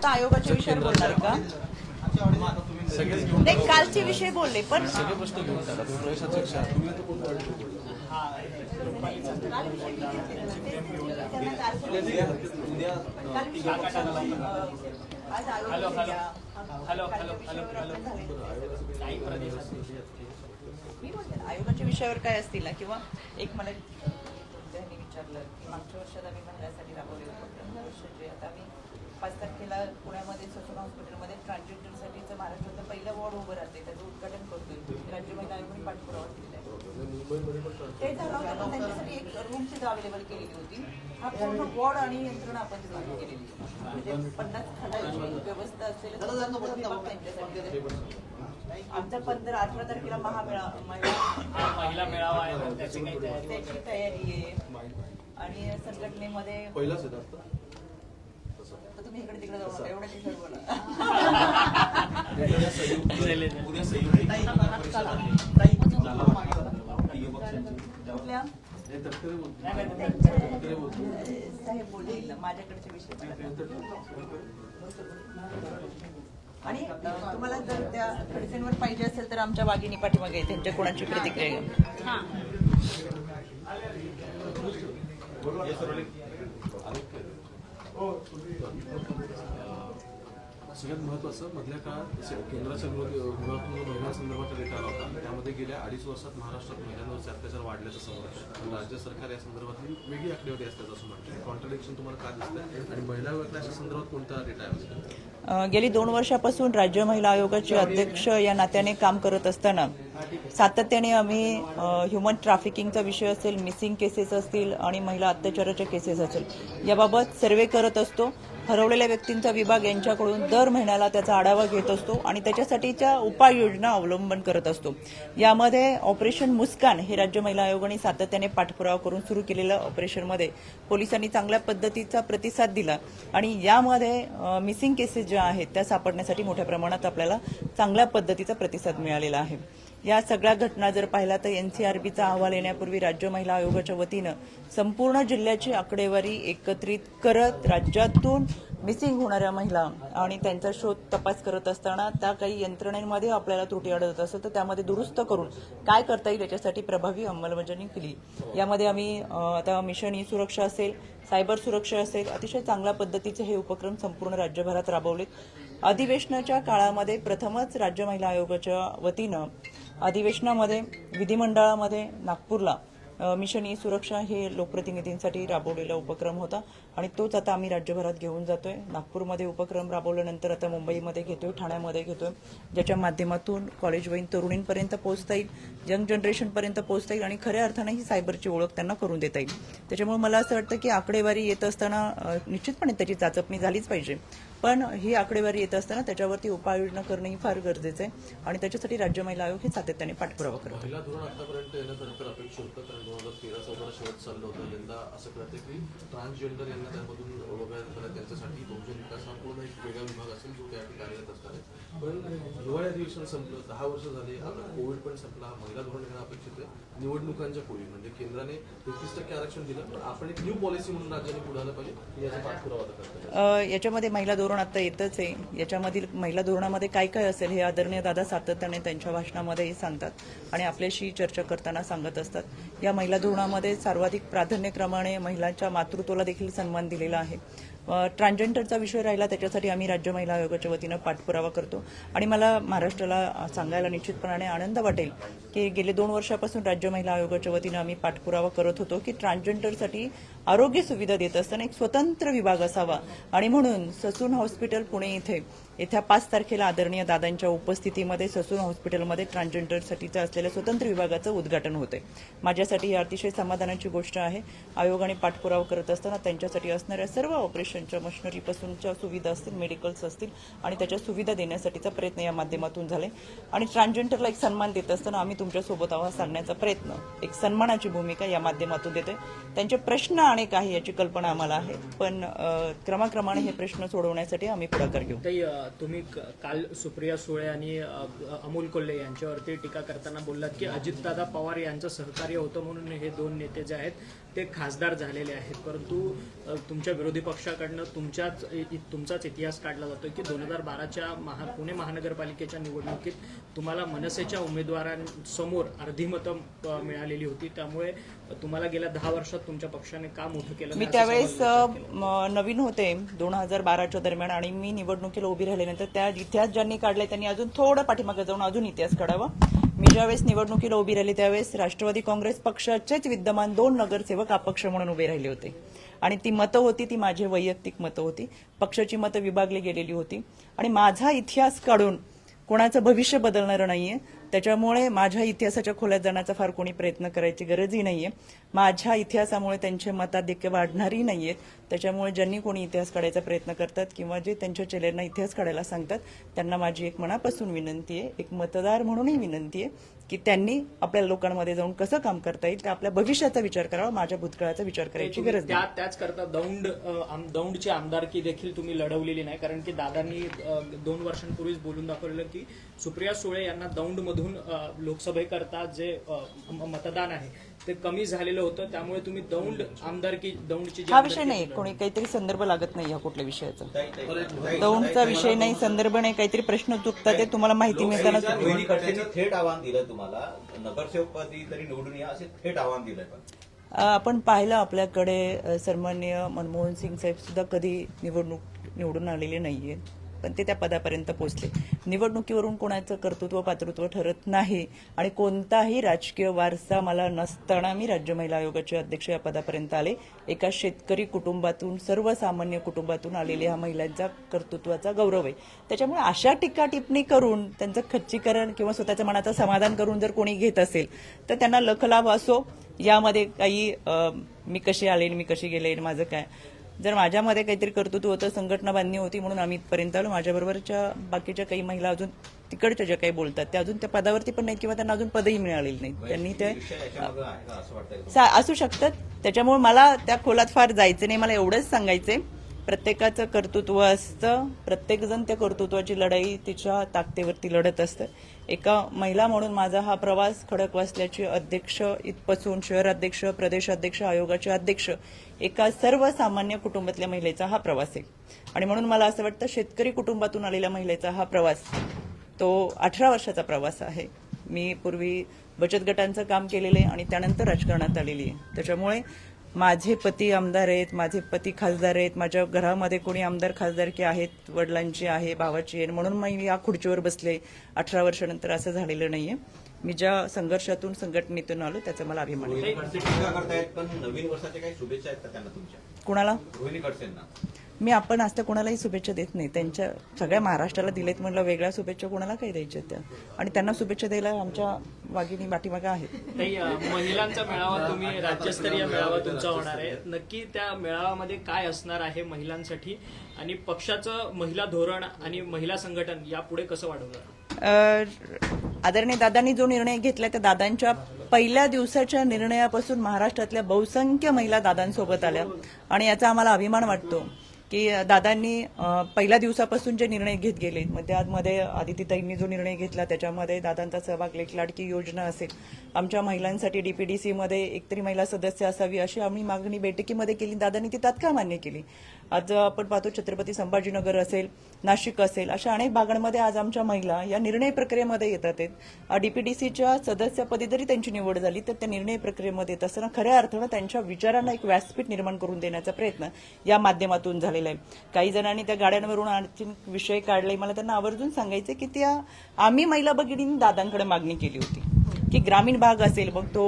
फक्त आयोगाच्या विषयावर बोलणार का? नाही कालचे विषय बोलले पण सगळे प्रश्न घेऊन टाका. तुम्ही आयोगाच्या विषयावर काय असतील ना? किंवा एक मला त्यांनी विचारलं की मागच्या वर्षात आम्ही महिलांसाठी राबवले वर्षाचे आता आम्ही पाच तारखेला पुण्यामध्ये ससून हॉस्पिटलमध्ये ट्रान्सजेंडरसाठीचं महाराष्ट्राचं पहिलं वॉर्ड उभं राहते त्याचं उद्घाटन करतोय. राज्य महिला आयोगाने पाठपुरावा केलेला आहे. ते झालं होतं पण त्यांच्यासाठी एक रूम तिथं अवेलेबल केलेली होती. हा पूर्ण वॉर्ड आणि यंत्रणा आपण तिथं केलेली आहे. म्हणजे पन्नास खाटाची व्यवस्था असेल त्यांच्यासाठी. आमचा पंधरा अठरा तारखेला महामेळा महिला महिला मेळावा आहे त्याची काही तयारी आहे. आणि संघटनेमध्ये पहिलाच येत आता तर तुम्ही इकडे तिकडे जाऊ नका एवढं विषय बोला उद्या संयुक्त उद्या संयुक्त परिषद आहे. कुठल्या? हे तटकरे बोलतो. त्यांचे, तटकरे बोलतो. अं, साहेब बोलतील माझ्याकडचे विषय. आणि अं, तुम्हाला जर त्या खडसेंवर पाहिजे असेल तर आमच्या वाघिणी पाठीमागे त्यांच्या कोणाची प्रतिक्रिया घ्या सगळ्यात महत्वाचं मधल्या काळात केंद्राच्या गृह गृहातून डेटा आला होता. त्यामध्ये गेल्या अडीच वर्षात महाराष्ट्रात महिलांवरचे अत्याचार वाढल्याचं समोर राज्य सरकार या संदर्भातली वेगळी आकडेवारी असल्याचं असं म्हणतं कॉन्ट्रडिक्शन तुम्हाला काय दिसतंय? आणि महिला वर्गाच्या संदर्भात कोणता डेटा आहे गेली दोन वर्षापासून राज्य महिला आयोगाचे अध्यक्ष या नात्याने काम करत असताना सातत्याने आम्ही ह्युमन ट्रॅफिकिंगचा विषय असेल मिसिंग केसेस असतील आणि महिला अत्याचाराच्या केसेस असेल याबाबत सर्वे करत असतो. हरवलेल्या व्यक्तींचा विभाग यांच्याकडून दर महिन्याला त्याचा आढावा घेत असतो आणि त्याच्यासाठीच्या उपाययोजना अवलंबन करत असतो. यामध्ये ऑपरेशन मुस्कान हे राज्य महिला आयोगाने सातत्याने पाठपुरावा करून सुरू केलेल्या ऑपरेशनमध्ये पोलिसांनी चांगल्या पद्धतीचा प्रतिसाद दिला. आणि यामध्ये मिसिंग केसेस ज्या आहेत त्या सापडण्यासाठी मोठ्या प्रमाणात आपल्याला चांगल्या पद्धतीचा प्रतिसाद मिळालेला आहे. या सगळ्या घटना जर पाहिला तर एनसीआरबीचा अहवाल येण्यापूर्वी राज्य महिला आयोगाच्या वतीनं संपूर्ण जिल्ह्याची आकडेवारी एकत्रित करत राज्यातून मिसिंग होणाऱ्या महिला आणि त्यांचा शोध तपास करत असताना त्या काही यंत्रणेमध्ये आपल्याला त्रुटी आढळत असेल तर त्यामध्ये दुरुस्त करून काय करता येईल याच्यासाठी प्रभावी अंमलबजावणी केली. यामध्ये आम्ही आता मिशन ई सुरक्षा असेल सायबर सुरक्षा असेल अतिशय चांगल्या पद्धतीचे हे उपक्रम संपूर्ण राज्यभरात राबवलेत. अधिवेशनाच्या काळामध्ये प्रथमच राज्य महिला आयोगाच्या वतीनं अधिवेशनामध्ये विधिमंडळामध्ये नागपूरला मिशन ई सुरक्षा हे लोकप्रतिनिधींसाठी राबवलेला उपक्रम होता आणि तोच आता आम्ही राज्यभरात घेऊन जातोय. नागपूरमध्ये उपक्रम राबवल्यानंतर आता मुंबईमध्ये घेतोय ठाण्यामध्ये घेतोय ज्याच्या माध्यमातून कॉलेजवयीन तरुणींपर्यंत पोहोचता येईल यंग जनरेशनपर्यंत पोहोचता येईल आणि खऱ्या अर्थानं ही सायबरची ओळख त्यांना करून देता येईल. त्याच्यामुळे मला असं वाटतं की आकडेवारी येत असताना निश्चितपणे त्याची चाचपणी झालीच पाहिजे. पण ही आकडेवारी येत असताना त्याच्यावरती उपाययोजना करणं ही फार गरजेचं आहे. आणि त्याच्यासाठी राज्य महिला आयोग हे सातत्याने पाठपुरावा करतो. दहा वर्ष झाले आता कोविड पण संपला महिला धोरण अपेक्षित आहे. निवडणुकांच्या पूर्वी म्हणजे केंद्राने टक्के आरक्षण दिलं पण आपण एक न्यू पॉलिसी म्हणून राज्याने पुढे आलं पाहिजे याचा पाठपुरावा याच्यामध्ये महिला धोरण आता येतच आहे. याच्यामधील महिला धोरणामध्ये काय काय असेल हे आदरणीय दादा सातत्याने त्यांच्या भाषणामध्येही सांगतात आणि आपल्याशी चर्चा करताना सांगत असतात. या महिला धोरणामध्ये सर्वाधिक प्राधान्यक्रमाने महिलांच्या मातृत्वाला देखील सन्मान दिलेला आहे. ट्रान्सजेंडरचा विषय राहिला त्याच्यासाठी आम्ही राज्य महिला आयोगाच्या वतीनं पाठपुरावा करतो. आणि मला महाराष्ट्राला सांगायला निश्चितपणाने आनंद वाटेल की गेले दोन वर्षापासून राज्य महिला आयोगाच्या वतीनं आम्ही पाठपुरावा करत होतो की ट्रान्सजेंडरसाठी आरोग्य सुविधा देत असताना एक स्वतंत्र विभाग असावा. आणि म्हणून ससून हॉस्पिटल पुणे इथे येत्या पाच तारखेला आदरणीय दादांच्या उपस्थितीमध्ये ससून हॉस्पिटलमध्ये ट्रान्सजेंडरसाठीचं असलेल्या स्वतंत्र विभागाचं उद्घाटन होतंय. त्यांच्यासाठी ही अतिशय समाधानाची गोष्ट आहे. आयोग आणि पाठपुरावा करत असताना त्यांच्यासाठी असणाऱ्या सर्व ऑपरेशनच्या मशिनरीपासूनच्या सुविधा असतील मेडिकल्स असतील आणि त्याच्या सुविधा देण्यासाठीचा प्रयत्न या माध्यमातून झाले. आणि ट्रान्सजेंडरला एक सन्मान देत असताना आम्ही तुमच्यासोबत आवाज सांगण्याचा प्रयत्न. एक सन्मानाची भूमिका या माध्यमातून देतोय. त्यांचे प्रश्न अनेक आहे याची कल्पना आम्हाला आहे. पण क्रमाक्रमाने हे प्रश्न सोडवण्यासाठी आम्ही पुढाकार घेऊ. तुम्ही क- काल सुप्रिया सुळे आणि अमोल कोल्हे यांच्यावरती टीका करताना बोललात की अजितदादा पवार यांचं सहकार्य होतं म्हणून हे दोन नेते जे आहेत ते खासदार झालेले आहेत. परंतु तुमच्या विरोधी पक्षाकडनं तुमच्याच तुमचाच इतिहास काढला जातो की दोन हजार बाराच्या महा पुणे महानगरपालिकेच्या निवडणुकीत तुम्हाला मनसेच्या उमेदवारांसमोर अर्धी मतं मिळालेली होती. त्यामुळे तुम्हाला गेल्या दहा वर्षात तुमच्या पक्षाने का मोठं केलं मी त्यावेळेस नवीन होते दोन हजार बाराच्या दरम्यान आणि मी निवडणुकीला उभी राहिल्यानंतर त्या इतिहास ज्यांनी काढलाय त्यांनी अजून थोडं पाठीमागे जाऊन अजून इतिहास काढावा मी ज्यावेळेस निवडणुकीला उभी राहिली त्यावेळेस राष्ट्रवादी काँग्रेस पक्षाचेच विद्यमान दोन नगरसेवक अपक्ष म्हणून उभे राहिले होते. आणि ती मतं होती ती माझी वैयक्तिक मतं होती. पक्षाची मतं विभागली गेलेली होती. आणि माझा इतिहास काढून कोणाचं भविष्य बदलणारं नाहीये. त्याच्यामुळे माझ्या इतिहासाच्या खोल्यात जाण्याचा फार कोणी प्रयत्न करायची गरजही नाहीये. माझ्या इतिहासामुळे त्यांचे मताधिक्य वाढणारही नाहीयेत. त्याच्यामुळे ज्यांनी कोणी इतिहास काढायचा प्रयत्न करतात किंवा जे त्यांच्या चेलेंना इतिहास काढायला सांगतात त्यांना माझी एक मनापासून विनंती आहे एक मतदार म्हणूनही विनंती आहे की त्यांनी आपल्या लोकांमध्ये जाऊन कसं काम करता येईल ते आपल्या भविष्याचा विचार करावा माझ्या भूतकाळाचा विचार करायची गरज नाही. त्याच करता दौंड दौंडची आमदारकी देखील तुम्ही लढवलेली नाही कारण की दादांनी दोन वर्षांपूर्वीच बोलून दाखवलेलं की सुप्रिया सुळे यांना दौंड मधून लोकसभेकरता जे मतदान आहे ते कमी झालेलं होतं. त्यामुळे तुम्ही दौंड आमदारकी दौंडची जी हा विषय नाही. कोणी काहीतरी संदर्भ लागत नाही या कुठल्या विषयाचा. दौंडचा विषय नाही संदर्भ नाही काहीतरी प्रश्न चुकतात ते तुम्हाला माहिती मिळताना थेट आव्हान दिलं तुम्हाला. नगरसेवकपदी तरी निवडून या असे थेट आव्हान अ, आपण पाहिलं आपल्याकडे अ, सन्माननीय मनमोहन सिंग साहेब सुद्धा कधी निवडणूक निवडून आलेले नाहीये पण ते त्या पदापर्यंत पोहोचले. निवडणुकीवरून कोणाचं कर्तृत्व पातृत्व ठरत नाही आणि कोणताही राजकीय वारसा मला नसताना मी राज्य महिला आयोगाचे अध्यक्ष या पदापर्यंत आले. एका शेतकरी कुटुंबातून सर्वसामान्य कुटुंबातून आलेल्या ह्या महिलांचा कर्तृत्वाचा गौरव आहे. त्याच्यामुळे अशा टीका टिप्पणी करून त्यांचं खच्चीकरण किंवा स्वतःच्या मनाचं समाधान करून जर कोणी घेत असेल तर त्यांना लखलाभ असो. यामध्ये काही मी कशी आले मी कशी गेले माझं काय? जर माझ्यामध्ये काहीतरी कर्तृत्व होतं संघटना बांधणी होती म्हणून आम्ही इथपर्यंत आलो. माझ्याबरोबरच्या बाकीच्या काही महिला अजून तिकडच्या ज्या काही बोलतात त्या अजून त्या पदावरती पण नाहीत किंवा त्यांना अजून पदही मिळालेली नाही त्यांनी ते असू शकतात. त्याच्यामुळे मला त्या खोलात फार जायचं नाही. मला एवढंच सांगायचंय. प्रत्येकाचं कर्तृत्व असतं. प्रत्येकजण त्या कर्तृत्वाची लढाई तिच्या ताकदीवरती लढत असतं. एका महिला म्हणून माझा हा प्रवास खडक वाचल्याचे अध्यक्ष इथपासून शहर अध्यक्ष प्रदेश अध्यक्ष आयोगाचे अध्यक्ष एका सर्वसामान्य कुटुंबातल्या महिलेचा हा प्रवास आहे. आणि म्हणून मला असं वाटतं शेतकरी कुटुंबातून आलेल्या महिलेचा हा प्रवास तो अठरा वर्षाचा प्रवास आहे. मी पूर्वी बचत गटांचं काम केलेलं आहे आणि त्यानंतर राजकारणात आलेली आहे. त्याच्यामुळे माझे पती आमदार आहेत माझे पती खासदार आहेत माझ्या घरामध्ये कोणी आमदार खासदारकी आहेत वडिलांची आहे भावाची आहे म्हणून मी या खुर्चीवर बसले. अठरा वर्षानंतर असं झालेलं नाहीये. मी ज्या संघर्षातून संघटनेतून आलो त्याचा मला अभिमान आहे. रोहिणी खडसे टीका करतायत? पण नवीन वर्षाच्या काही शुभेच्छा आहेत का त्यांना तुमच्या? कुणाला? मी आपण आज त्या कोणालाही शुभेच्छा देत नाही. त्यांच्या सगळ्या महाराष्ट्राला दिलेत म्हणलं वेगळ्या शुभेच्छा कोणाला काही द्यायच्या त्या? आणि त्यांना शुभेच्छा द्यायला आमच्या वाघिणी पाठीमागं आहेत. महिलांचा मेळावा तुम्ही राज्यस्तरीय मेळावा तुमचा होणार आहे. नक्की त्या मेळाव्यामध्ये काय असणार आहे महिलांसाठी? आणि पक्षाचं महिला धोरण आणि महिला संघटन यापुढे कसं वाढवणार? अ, आदरणीय दादांनी जो निर्णय घेतला त्या दादांच्या पहिल्या दिवसाच्या निर्णयापासून महाराष्ट्रातल्या बहुसंख्य महिला दादांसोबत आल्या. आणि याचा आम्हाला अभिमान वाटतो. की दादांनी पहिल्या दिवसापासून जे निर्णय घेत गेले मग त्यामध्ये आदितीताईंनी जो निर्णय घेतला त्याच्यामध्ये दादांचा सहभाग लेखलाडकी योजना असेल आमच्या महिलांसाठी डीपीडीसीमध्ये एकतरी महिला सदस्य असावी अशी आम्ही मागणी बैठकीमध्ये केली. दादांनी ती तात्काळ मान्य केली. आज आपण पाहतो छत्रपती संभाजीनगर असेल नाशिक असेल अशा अनेक भागांमध्ये आज आमच्या महिला या निर्णय प्रक्रियेमध्ये येतात आहेत. डीपीडीसीच्या सदस्यपदी जरी त्यांची निवड झाली तर त्या निर्णय प्रक्रियेमध्ये येत असताना खऱ्या अर्थानं त्यांच्या विचारांना एक व्यासपीठ निर्माण करून देण्याचा प्रयत्न या माध्यमातून झालेला आहे. काही जणांनी त्या गाड्यांवरून आणखी विषय काढले. मला त्यांना आवर्जून सांगायचे की त्या आम्ही महिला भगिनींनी दादांकडे मागणी केली होती. की ग्रामीण भाग असेल मग तो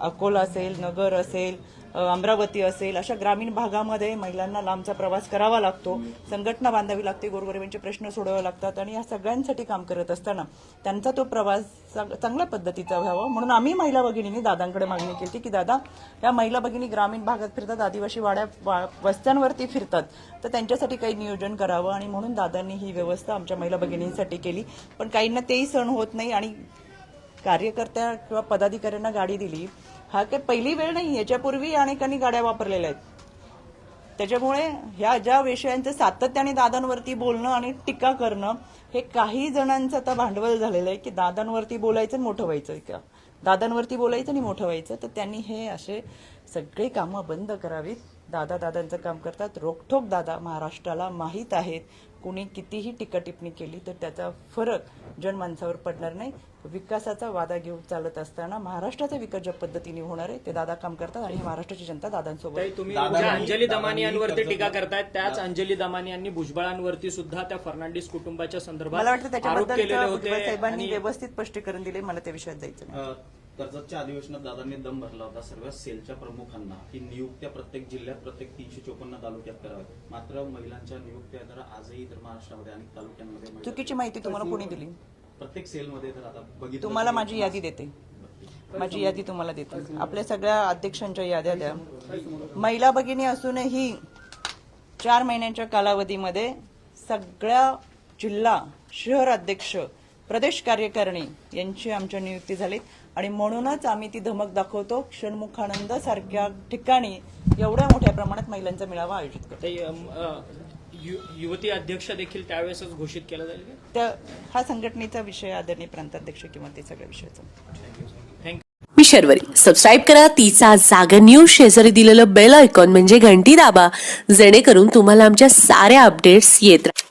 अकोला असेल नगर असेल अमरावती असेल अशा ग्रामीण भागामध्ये महिलांना लांबचा प्रवास करावा लागतो. संघटना बांधावी लागते गोरगरिबांचे प्रश्न सोडवावे लागतात आणि या सगळ्यांसाठी काम करत असताना त्यांचा तो प्रवास चांगल्या पद्धतीचा व्हावा. म्हणून आम्ही महिला भगिनींनी दादांकडे मागणी केली की दादा या महिला भगिनी ग्रामीण भागात फिरतात आदिवासी वाड्या वा- वस्त्यांवरती फिरतात. तर त्यांच्यासाठी काही नियोजन करावं. आणि म्हणून दादांनी ही व्यवस्था आमच्या महिला भगिनींसाठी केली. पण काहींना तेही सण होत नाही आणि कार्यकर्त्या किंवा पदाधिकाऱ्यांना गाडी दिली. हा काही पहिली वेळ नाही याच्यापूर्वी अनेकांनी गाड्या वापरलेल्या आहेत. त्याच्यामुळे ह्या ज्या विषयांचं सातत्याने दादांवरती बोलणं आणि टीका करणं हे काही जणांचं आता भांडवल झालेलं आहे की दादांवरती बोलायचं आणि मोठं व्हायचं का? दादांवरती बोलायचं आणि मोठं व्हायचं तर त्यांनी हे असे सगळे कामं बंद करावीत. दादा दादांचं काम करतात. रोखठोक दादा महाराष्ट्राला माहीत आहेत. कुणी कितीही टीका टिप्पणी केली तर त्याचा फरक जनमानसावर पडणार नाही. विकासाचा वादा घेऊन चालत असताना महाराष्ट्राचा विकास ज्या पद्धतीने होणार आहे ते दादा काम करतात आणि महाराष्ट्राची जनता दादांसोबत तुम्ही दादा- ज्या अंजली दादा- दमानियांवरती दादा- टीका करतायत त्याच अंजली दमानियांनी भुजबळांवरती सुद्धा त्या फर्नांडिस कुटुंबाच्या संदर्भात मला वाटतं आरोप त्याच्याबद्दल साहेबांनी व्यवस्थित स्पष्टीकरण दिले मला त्या विषयात जायचं कर्जतच्या अधिवेशनात दादांनी दम भरला होता सर्व सेलच्या प्रमुखांना की नियुक्त्या प्रत्येक जिल्ह्यात प्रत्येक तीनशे चोपन्न तालुक्यात कराव्यात. मात्र महिलांच्या नियुक्त्या तर आजही तर महाराष्ट्रामध्ये अनेक तालुक्यांमध्ये चुकीची माहिती तुम्हाला कोणी दिली? प्रत्येक सेलमध्ये तर आता बघितलं तुम्हाला माझी यादी देते. माझी यादी तुम्हाला देते. आपल्या सगळ्या अध्यक्षांच्या याद्या द्या. महिला भगिनी असूनही चार महिन्यांच्या कालावधीमध्ये सगळ्या जिल्हा शहर अध्यक्ष प्रदेश कार्यकारिणी यांची आमच्या नियुक्ती झाली आणि म्हणूनच आम्ही ती धमक दाखवतो. क्षणमुखानंद सारख्या ठिकाणी एवढ्या मोठ्या प्रमाणात महिलांचा मेळावा आयोजित करतो. यु- युवती अध्यक्ष देखील त्यावेळेसच घोषित केलं जाईल? त्या हा संघटनेचा विषय आदरणीय प्रांताध्यक्ष किंवा ते सगळ्या विषयाचा थँक्यू मी शर्वरी. सबस्क्राईब करा. तिचा जागर न्यूज शेजारी दिलेलं बेल आयकॉन म्हणजे घंटी दाबा. जेणेकरून तुम्हाला आमच्या साऱ्या अपडेट्स येत राहतील